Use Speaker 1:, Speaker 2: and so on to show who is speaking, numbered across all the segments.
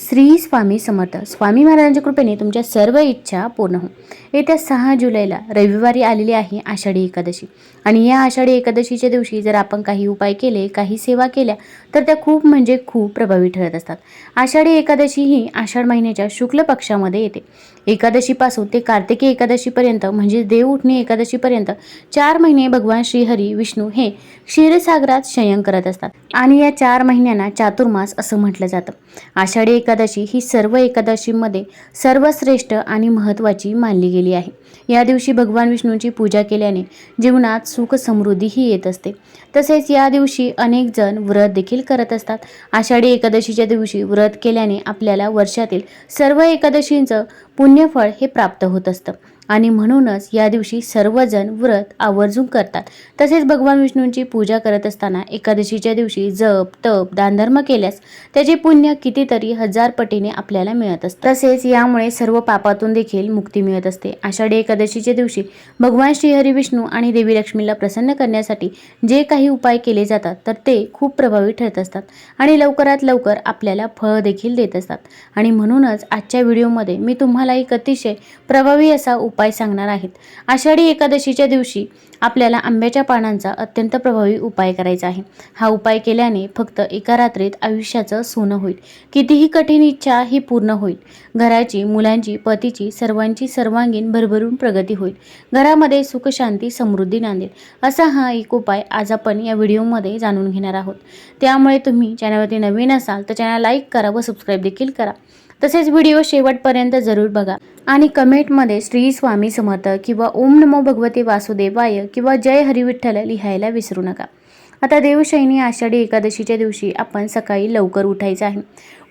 Speaker 1: श्री स्वामी समर्थ. स्वामी महाराजांच्या कृपेने तुमच्या सर्व इच्छा पूर्ण हो येत्या सहा जुलैला रविवारी आलेली आहे आषाढी एकादशी. आणि या आषाढी एकादशीच्या दिवशी जर आपण काही उपाय केले काही सेवा केल्या तर त्या खूप म्हणजे खूप प्रभावी ठरत असतात. आषाढी एकादशी ही आषाढ महिन्याच्या शुक्ल पक्षामध्ये येते. एकादशीपासून ते कार्तिकी एकादशीपर्यंत म्हणजे देव उठणी एकादशीपर्यंत चार महिने भगवान श्रीहरी विष्णू हे क्षीरसागरात शयन करत असतात. आणि या चार महिन्यांना चातुर्मास असं म्हटलं जातं. आषाढी एकादशी ही सर्व एकादशीमध्ये सर्वश्रेष्ठ आणि महत्त्वाची मानली गेली आहे. या दिवशी भगवान विष्णूंची पूजा केल्याने जीवनात सुख समृद्धीही येत असते. तसेच या दिवशी अनेक जण व्रत देखील करत असतात. आषाढी एकादशीच्या दिवशी व्रत केल्याने आपल्याला वर्षातील सर्व एकादशींचं पुण्यफळ हे प्राप्त होत असतं. आणि म्हणूनच या दिवशी सर्वजण व्रत आवर्जून करतात. तसेच भगवान विष्णूंची पूजा करत असताना एकादशीच्या दिवशी जप तप दानधर्म केल्यास त्याचे पुण्य कितीतरी हजार पटीने आपल्याला मिळत असते तसेच यामुळे सर्व पापातून देखील मुक्ती मिळत असते. आषाढी एकादशीच्या दिवशी भगवान श्रीहरी विष्णू आणि देवी लक्ष्मीला प्रसन्न करण्यासाठी जे काही उपाय केले जातात तर ते खूप प्रभावी ठरत असतात आणि लवकरात लवकर आपल्याला फळ देखील देत असतात. आणि म्हणूनच आजच्या व्हिडिओमध्ये मी तुम्हाला एक अतिशय प्रभावी असा उपाय उपाय सांगणार आहेत. आषाढी एकादशीच्या दिवशी आपल्याला आंब्याच्या पानांचा अत्यंत प्रभावी उपाय करायचा आहे. हा उपाय केल्याने फक्त एका रात्रीत आयुष्याचं सोनं होईल. कितीही कठीण इच्छा ही पूर्ण होईल. घराची मुलांची पतीची सर्वांची सर्वांगीण भरभरून प्रगती होईल. घरामध्ये सुखशांती समृद्धी नांदेल असा हा एक उपाय आज आपण या व्हिडिओमध्ये जाणून घेणार आहोत. त्यामुळे तुम्ही चॅनलवरती नवीन असाल तर चॅनल लाईक करा व सबस्क्राईब देखील करा. तसेच व्हिडिओ शेवटपर्यंत जरूर बघा. आणि कमेंटमध्ये श्री स्वामी समर्थ किंवा ओम नमो भगवते वासुदेवाय किंवा जय हरिविठ्ठल लिहायला विसरू नका. आता देवशैनी आषाढी एकादशीच्या दिवशी आपण सकाळी लवकर उठायचं आहे.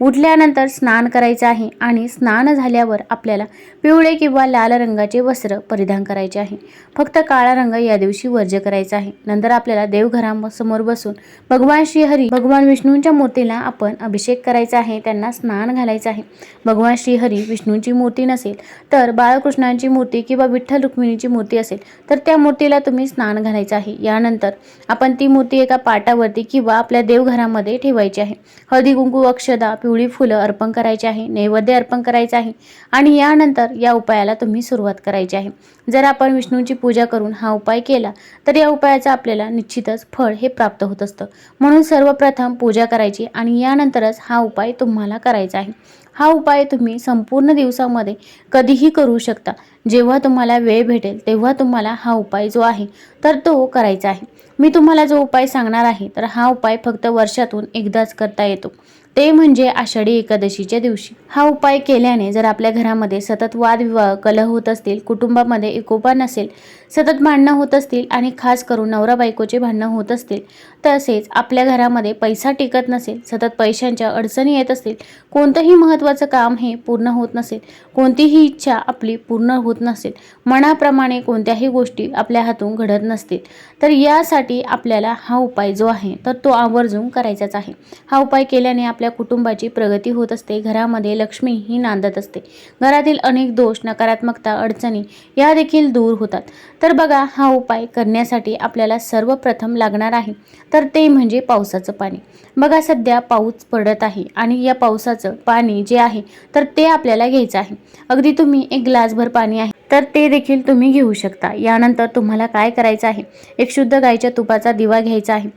Speaker 1: उठल्यानंतर स्नान करायचं आहे आणि स्नान झाल्यावर आपल्याला पिवळे किंवा लाल रंगाचे वस्त्र परिधान करायचे आहे. फक्त काळा रंग या दिवशी वर्ज्य करायचा आहे. नंतर आपल्याला देवघरासमोर बसून भगवान श्रीहरी भगवान विष्णूंच्या मूर्तीला आपण अभिषेक करायचा आहे. त्यांना स्नान घालायचं आहे. भगवान श्रीहरी विष्णूंची मूर्ती नसेल तर बाळकृष्णांची मूर्ती किंवा विठ्ठल रुक्मिणीची मूर्ती असेल तर त्या मूर्तीला तुम्ही स्नान घालायचं आहे. यानंतर आपण ती मूर्ती एका पाटावरती किंवा आपल्या देवघरामध्ये ठेवायची आहे. हळदी कुंकू अक्षदा पिवळी फुलं अर्पण करायची आहे नैवेद्य अर्पण करायचं आहे आणि यानंतर या उपायाला तुम्ही सुरुवात करायची आहे. जर आपण विष्णूंची पूजा करून हा उपाय केला तर या उपायाचा आपल्याला निश्चितच फळ हे प्राप्त होत असतं. म्हणून सर्वप्रथम पूजा करायची आणि यानंतरच हा उपाय तुम्हाला करायचा आहे. हा उपाय तुम्ही संपूर्ण दिवसामध्ये कधीही करू शकता. जेव्हा तुम्हाला वेळ भेटेल तेव्हा तुम्हाला हा उपाय जो आहे तर तो करायचा आहे. मी तुम्हाला जो उपाय सांगणार आहे तर हा उपाय फक्त वर्षातून एकदाच करता येतो. ते म्हणजे आषाढी एकादशीच्या दिवशी. हा उपाय केल्याने जर आपल्या घरामध्ये सतत वादविवाह कलह होत असतील कुटुंबामध्ये एकोपा नसेल सतत भांडणं होत असतील आणि खास करून नवरा बायकोचे भांडणं होत असतील तसेच आपल्या घरामध्ये पैसा टिकत नसेल सतत पैशांच्या अडचणी येत असतील कोणतंही महत्त्वाचं काम हे पूर्ण होत नसेल कोणतीही इच्छा आपली पूर्ण होत नसेल मनाप्रमाणे कोणत्याही गोष्टी आपल्या हातून घडत नसतील तर यासाठी आपल्याला हा उपाय जो आहे तर तो आवर्जून करायचाच आहे. हा उपाय केल्याने आपल्या कुटुंबाची प्रगती होत असते. घरामध्ये लक्ष्मी ही नांदत असते. घरातील अनेक दोष नकारात्मकता अडचणी या देखील दूर होतात. तर बघा हा उपाय करण्यासाठी आपल्याला सर्वप्रथम लागणार आहे. तर ते म्हणजे पावसाचं पाणी. बघा सध्या पाऊस पडत आहे आणि या पावसाचं पाणी जे आहे तर ते आपल्याला घ्यायचं आहे. अगदी तुम्ही एक ग्लासभर पाणी आहे तर ते देखील तुम्ही घेऊ शकता. यानंतर तुम्हाला काय करायचं आहे? एक शुद्ध गाईच्या तुपाचा दिवा घ्यायचा आहे.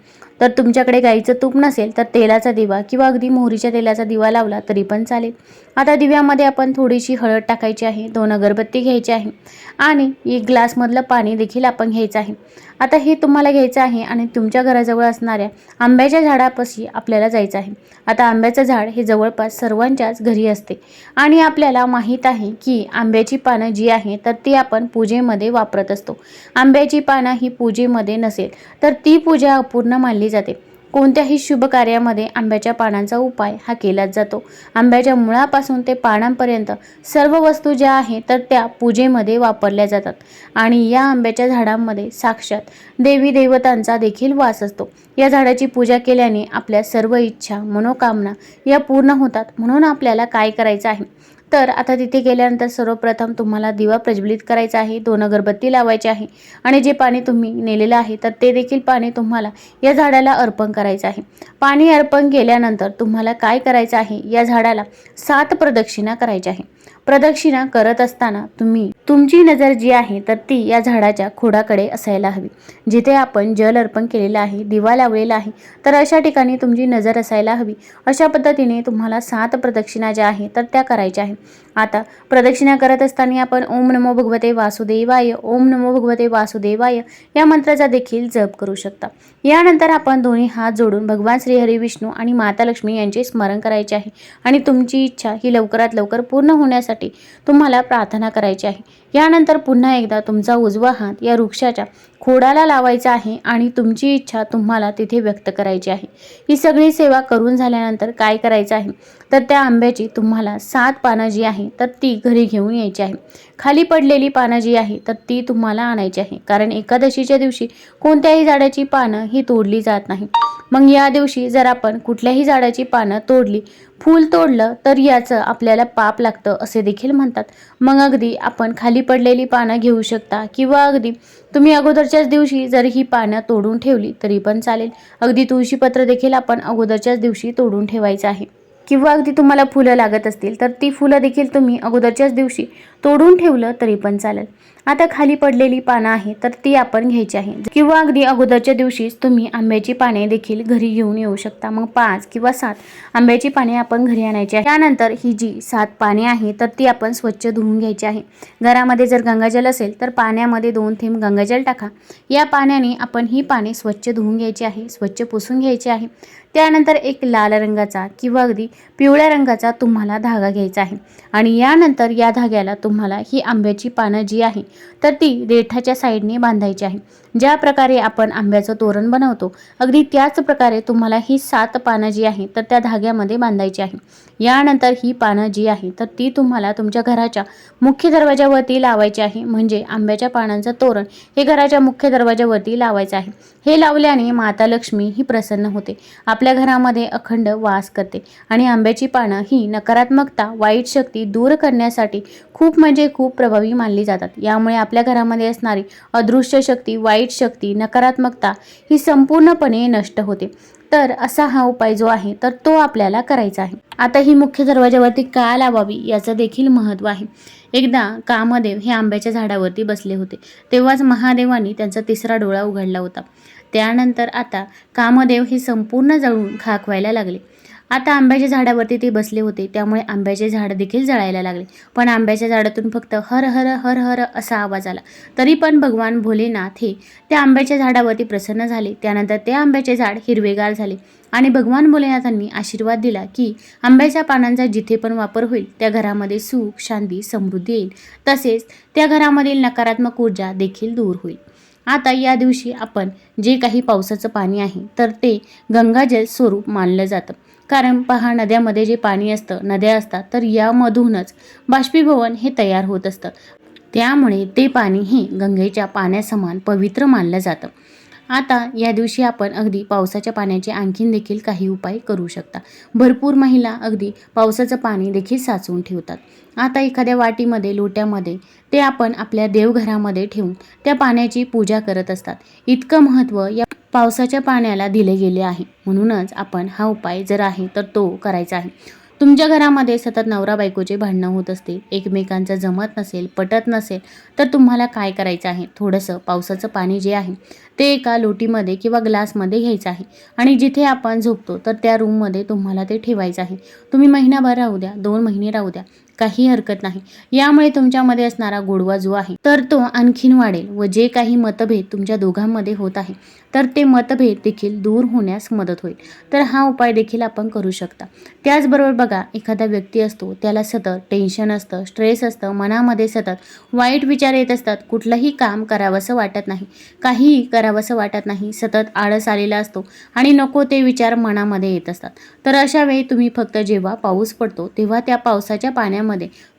Speaker 1: तर तुमच्याकडे गाईचं तूप नसेल तर तेलाचा दिवा किंवा अगदी मोहरीच्या तेलाचा दिवा लावला तरी पण चालेल. आता दिव्यामध्ये आपण थोडीशी हळद टाकायची आहे दोन अगरबत्ती घ्यायची आहे आणि एक ग्लासमधलं पाणी देखील आपण घ्यायचं आहे. आता हे तुम्हाला घ्यायचं आहे आणि तुमच्या घराजवळ असणाऱ्या आंब्याच्या झाडापाशी आपल्याला जायचं आहे. आता आंब्याचं झाड हे जवळपास सर्वांच्याच घरी असते. आणि आपल्याला माहीत आहे की आंब्याची पानं जी आहे तर ती आपण पूजेमध्ये वापरत असतो. आंब्याची पानं ही पूजेमध्ये नसेल तर ती पूजा अपूर्ण मानली जाते. कोणत्याही शुभ कार्यामध्ये आंब्याच्या पानांचा उपाय हा केलाच जातो. आंब्याच्या मुळापासून ते पानांपर्यंत सर्व वस्तू ज्या आहेत तर त्या पूजेमध्ये वापरल्या जातात. आणि या आंब्याच्या झाडांमध्ये साक्षात देवी देवतांचा देखील वास असतो. या झाडाची पूजा केल्याने आपल्या सर्व इच्छा मनोकामना या पूर्ण होतात. म्हणून आपल्याला काय करायचं आहे? तर आता तिथे गेल्यानंतर सर्वप्रथम तुम्हाला दिवा प्रज्वलित करायचा आहे दोन अगरबत्ती लावायची आहे आणि जे पाणी तुम्ही नेलेलं आहे तर ते देखील पाणी तुम्हाला या झाडाला अर्पण करायचं आहे. पाणी अर्पण केल्यानंतर तुम्हाला काय करायचं आहे या झाडाला सात प्रदक्षिणा करायच्या आहे. प्रदक्षिणा करत असताना तुम्ही तुमची नजर जी आहे तर ती या झाडाच्या खोडाकडे असायला हवी. जिथे आपण जल अर्पण केलेलं आहे दिवा लावलेला आहे तर अशा ठिकाणी तुमची नजर असायला हवी. अशा पद्धतीने तुम्हाला सात प्रदक्षिणा ज्या आहेत तर त्या करायच्या आहे आता प्रदक्षिणा करत असताना आपण ओम नमो भगवते वासुदेवाय ओम नमो भगवते वासुदेवाय या मंत्राचा देखील जप करू शकता. यानंतर आपण दोन्ही हात जोडून भगवान श्री हरी विष्णू आणि माता लक्ष्मी यांचे स्मरण करायचे आहे. आणि तुमची इच्छा ही लवकरात लवकर पूर्ण होण्यासाठी तुम्हाला प्रार्थना करायची आहे. यानंतर पुन्हा एकदा तुमचा उजवा हात या वृक्षाच्या खोडाला लावायचा आहे आणि तुमची इच्छा तुम्हाला तिथे व्यक्त करायची आहे. ही सगळी सेवा करून झाल्यानंतर काय करायचं आहे? तर त्या आंब्याची तुम्हाला सात पानं जी आहे तर ती घरी घेऊन यायची आहे. खाली पडलेली पानं जी आहे तर ती तुम्हाला आणायची आहे. कारण एकादशीच्या दिवशी कोणत्याही झाडाची पानं ही तोडली जात नाही. मग या दिवशी जर आपण कुठल्याही झाडाची पानं तोडली फूल तोडलं तर याचं आपल्याला पाप लागतं असे देखील म्हणतात. मग अगदी आपण खाली पडलेली पानं घेऊ शकता किंवा अगदी तुम्ही अगोदरच्याच दिवशी जर ही पानं तोडून ठेवली तरी पण चालेल. अगदी तुळशीपत्र देखील आपण अगोदरच्याच दिवशी तोडून ठेवायचं आहे. किंवा अगदी तुम्हाला फुलं लागत असतील तर ती फुलं देखील तुम्ही अगोदरच्याच दिवशी तोडून ठेवलं तरी पण चालेल. आता खाली पडलेली पानं आहे तर ती आपण घ्यायची आहे. किंवा अगदी अगोदरच्या दिवशीच तुम्ही आंब्याची पाने देखील घरी घेऊन येऊ शकता. मग पाच किंवा सात आंब्याची पाने आपण घरी आणायची आहे. त्यानंतर ही जी सात पाने आहे तर ती आपण स्वच्छ धुवून घ्यायची आहे. घरामध्ये जर गंगाजल असेल तर पाण्यामध्ये दोन थेंब गंगाजल टाका. या पाण्याने आपण ही पाने स्वच्छ धुवून घ्यायची आहे स्वच्छ पुसून घ्यायची आहे. त्यानंतर एक लाल रंगाचा किंवा अगदी पिवळ्या रंगाचा तुम्हाला धागा घ्यायचा आहे. आणि यानंतर या धाग्याला तुम्हाला ही आंब्याची पानं जी आहे तर ती देठाच्या साईडने बांधायची आहे. ज्या प्रकारे आपण आंब्याचं तोरण बनवतो अगदी त्याच प्रकारे तुम्हाला ही सात पानं जी आहे तर त्या धाग्यामध्ये बांधायची आहे. यानंतर ही पानं जी आहे तर ती तुम्हाला तुमच्या घराच्या मुख्य दरवाजावरती लावायची आहे. म्हणजे आंब्याच्या पानांचं तोरण हे घराच्या मुख्य दरवाजावरती लावायचं आहे. हे लावल्याने माता लक्ष्मी ही प्रसन्न होते. आपल्या घरामध्ये अखंड वास करते आणि आंब्याची पानं ही नकारात्मकता वाईट शक्ती दूर करण्यासाठी खूप म्हणजे खूप प्रभावी मानली जातात. यामुळे आपल्या घरामध्ये असणारी अदृश्य शक्ती वाईट शक्ती नकारात्मकता ही संपूर्णपणे नष्ट होते. तर असा हा उपाय जो आहे तर तो आपल्याला करायचा आहे. आता ही मुख्य दरवाजावरती का लावावी याचं देखील महत्त्व आहे. एकदा कामदेव हे आंब्याच्या झाडावरती बसले होते. तेव्हाच महादेवानी त्यांचा तिसरा डोळा उघडला होता. त्यानंतर आता कामदेव हे संपूर्ण जळून खाक व्हायला लागले. आता आंब्याच्या झाडावरती ते बसले होते त्यामुळे आंब्याचे झाड देखील जळायला लागले. पण आंब्याच्या झाडातून फक्त हर हर हर हर असा आवाज आला. तरी पण भगवान भोलेनाथ हे त्या आंब्याच्या झाडावरती प्रसन्न झाले. त्यानंतर ते आंब्याचे झाड हिरवेगार झाले आणि भगवान भोलेनाथांनी आशीर्वाद दिला की आंब्याच्या पानांचा जिथे पण वापर होईल त्या घरामध्ये सुख शांती समृद्धी येईल. तसेच त्या घरामधील नकारात्मक ऊर्जा देखील दूर होईल. आता या दिवशी आपण जे काही पावसाचं पाणी आहे तर ते गंगाजल स्वरूप मानलं जातं. कारण पहा नद्यामध्ये जे पाणी असतं नद्या असतात तर यामधूनच बाष्पीभवन हे तयार होत असतं. त्यामुळे ते पाणी हे गंगेच्या पाण्यासमान पवित्र मानलं जातं. आता या दिवशी आपण अगदी पावसाच्या पाण्याचे आणखीन देखील काही उपाय करू शकता. भरपूर महिला अगदी पावसाचं पाणी देखील साचवून ठेवतात. आता एखाद्या वाटीमध्ये लोट्यामध्ये ते आपण आपल्या देवघरामध्ये ठेवून त्या पाण्याची पूजा करत असतात. इतकं महत्त्व या पावसाच्या पाण्याला दिले गेले आहे. म्हणूनच आपण हा उपाय जर आहे तर तो करायचा आहे. तुमच्या घरामध्ये सतत नवरा बायकोचे भांडणं होत असतील एकमेकांचं जमत नसेल पटत नसेल तर तुम्हाला काय करायचं आहे? थोडंसं पावसाचं पाणी जे आहे ते एका लोटीमध्ये किंवा ग्लासमध्ये घ्यायचं आहे. आणि जिथे आपण झोपतो तर त्या रूममध्ये तुम्हाला ते ठेवायचं आहे. तुम्ही महिनाभर राहू द्या दोन महिने राहू द्या. काही हरकत नाही. यामुळे तुमच्यामध्ये असणारा गोडवा जो आहे तर तो आणखीन वाढेल व जे काही मतभेद तुमच्या दोघांमध्ये होत आहे तर ते मतभेद देखील दूर होण्यास मदत होईल. तर हा उपाय देखील आपण करू शकता. त्याचबरोबर बघा एखादा व्यक्ती असतो त्याला सतत टेन्शन असतं स्ट्रेस असतं मनामध्ये सतत वाईट विचार येत असतात. कुठलंही काम करावंसं वाटत नाही. काहीही करावंसं वाटत नाही. सतत आळस आलेला असतो आणि नको ते विचार मनामध्ये येत असतात. तर अशा वेळी तुम्ही फक्त जेव्हा पाऊस पडतो तेव्हा त्या पावसाच्या पाण्यामध्ये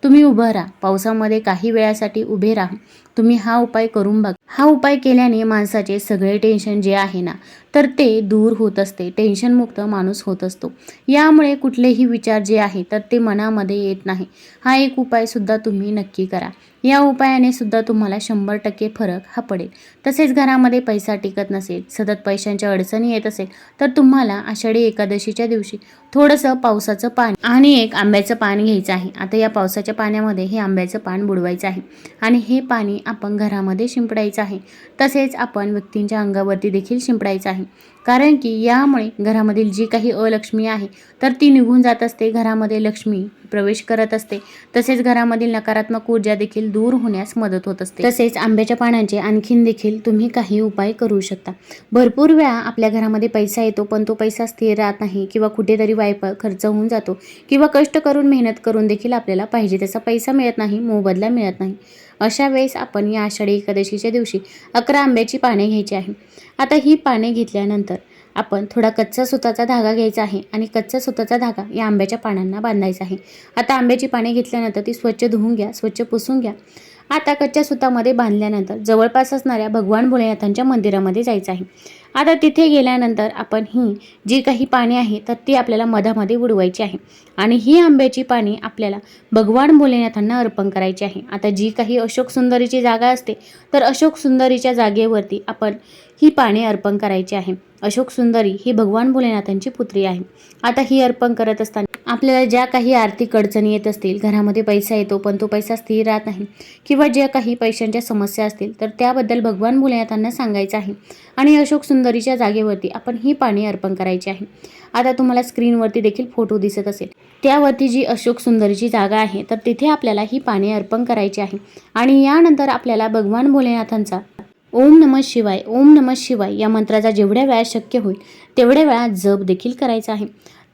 Speaker 1: तुम्ही उभं राहा. पावसामध्ये काही वेळासाठी उभे राहा. तुम्ही हा उपाय करून बघा. हा उपाय केल्याने माणसाचे सगळे टेन्शन जे आहे ना तर ते दूर होत असते. टेन्शनमुक्त माणूस होत असतो. यामुळे कुठलेही विचार जे आहे तर ते मनामध्ये येत नाही. हा एक उपायसुद्धा तुम्ही नक्की करा. या उपायाने सुद्धा तुम्हाला शंभर टक्के फरक हा पडेल. तसेच घरामध्ये पैसा टिकत नसेल सतत पैशांच्या अडचणी येत असेल तर तुम्हाला आषाढी एकादशीच्या दिवशी थोडंसं पावसाचं पाणी आणि एक आंब्याचं पान घ्यायचं आहे. आता या पावसाच्या पाण्यामध्ये हे आंब्याचं पान बुडवायचं आहे आणि हे पाणी आपण घरामध्ये शिंपडायचं आहे. तसेच आपण व्यक्तींच्या अंगावरती देखील शिंपडायचं आहे. कारण की यामुळे घरामधील जी काही अलक्ष्मी आहे तर ती निघून जात असते. घरामध्ये लक्ष्मी प्रवेश करत असते. तसेच घरामधील नकारात्मक ऊर्जा देखील दूर होण्यास मदत होत असते. तसेच आंब्याच्या पानांचे आणखीन देखील तुम्ही काही उपाय करू शकता. भरपूर वेळा आपल्या घरामध्ये पैसा येतो पण तो पैसा स्थिर राहत नाही किंवा कुठेतरी वायप खर्च होऊन जातो किंवा कष्ट करून मेहनत करून देखील आपल्याला पाहिजे तसा पैसा मिळत नाही मोबदला मिळत नाही. अशा वेळेस आपण या आषाढी एकादशीच्या दिवशी अकरा आंब्याची पाने घ्यायची आहे. आता ही पाने घेतल्यानंतर आपण थोडा कच्चा सुताचा धागा घ्यायचा आहे आणि कच्चा सुताचा धागा या आंब्याच्या पानांना बांधायचा आहे. आता आंब्याची पाने घेतल्यानंतर ती स्वच्छ धुवून घ्या स्वच्छ पुसून घ्या. आता कच्च्या सुतामध्ये बांधल्यानंतर जवळपास असणाऱ्या भगवान भोलेनाथांच्या मंदिरामध्ये जायचं आहे. आता तिथे गेल्यानंतर आपण ही जी काही पाणी आहे तर ती आपल्याला मधामध्ये उडवायची आहे. आणि ही आंब्याची पाणी आपल्याला भगवान भोलेनाथांना अर्पण करायची आहे. आता जी काही अशोक सुंदरीची जागा असते तर अशोक सुंदरीच्या जागेवरती आपण ही पाणी अर्पण करायची आहे. अशोक सुंदरी ही भगवान भोलेनाथांची पुत्री आहे. आता ही अर्पण करत असताना आपल्याला ज्या काही आर्थिक अडचणी येत असतील घरामध्ये पैसा येतो पण तो पैसा स्थिर राहत नाही किंवा ज्या काही पैशांच्या समस्या असतील तर त्याबद्दल भगवान भोलेनाथांना सांगायचं आहे. आणि अशोक सुंदरीच्या जागेवरती आपण ही पाणी अर्पण करायची आहे. आता तुम्हाला स्क्रीनवरती देखील फोटो दिसत असेल. त्यावरती जी अशोक सुंदरीची जागा आहे तर तिथे आपल्याला ही पाणी अर्पण करायची आहे. आणि यानंतर आपल्याला भगवान भोलेनाथांचा ओम नमः शिवाय ओम नमः शिवाय या मंत्राचा जेवढ्या वेळा शक्य होईल तेवढ्या वेळा जप देखील करायचा आहे.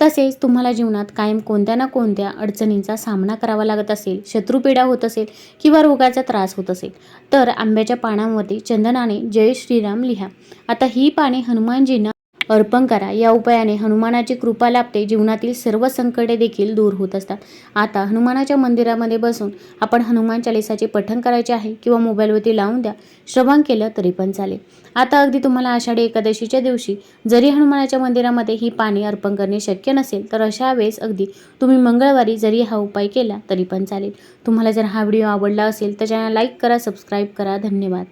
Speaker 1: तसेच तुम्हाला जीवनात कायम कोणत्या ना कोणत्या अडचणींचा सामना करावा लागत असेल शत्रुपीडा होत असेल किंवा रोगाचा त्रास होत असेल तर आंब्याच्या पानांवरती चंदनाने जय श्रीराम लिहा. आता ही पाने हनुमानजींना अर्पण करा. या उपायाने हनुमानाची कृपा लाभते. जीवनातील सर्व संकटे देखील दूर होत असतात. आता हनुमानाच्या मंदिरामध्ये बसून आपण हनुमान चालिसाचे पठण करायचे आहे किंवा मोबाईलवरती लावून द्या. श्रवण केलं तरी पण चालेल. आता अगदी तुम्हाला आषाढी एकादशीच्या दिवशी जरी हनुमानाच्या मंदिरामध्ये ही पाणी अर्पण करणे शक्य नसेल तर अशा वेळेस अगदी तुम्ही मंगळवारी जरी हा उपाय केला तरी पण चालेल. तुम्हाला जर हा व्हिडिओ आवडला असेल तर चॅनल लाईक करा सबस्क्राईब करा. धन्यवाद.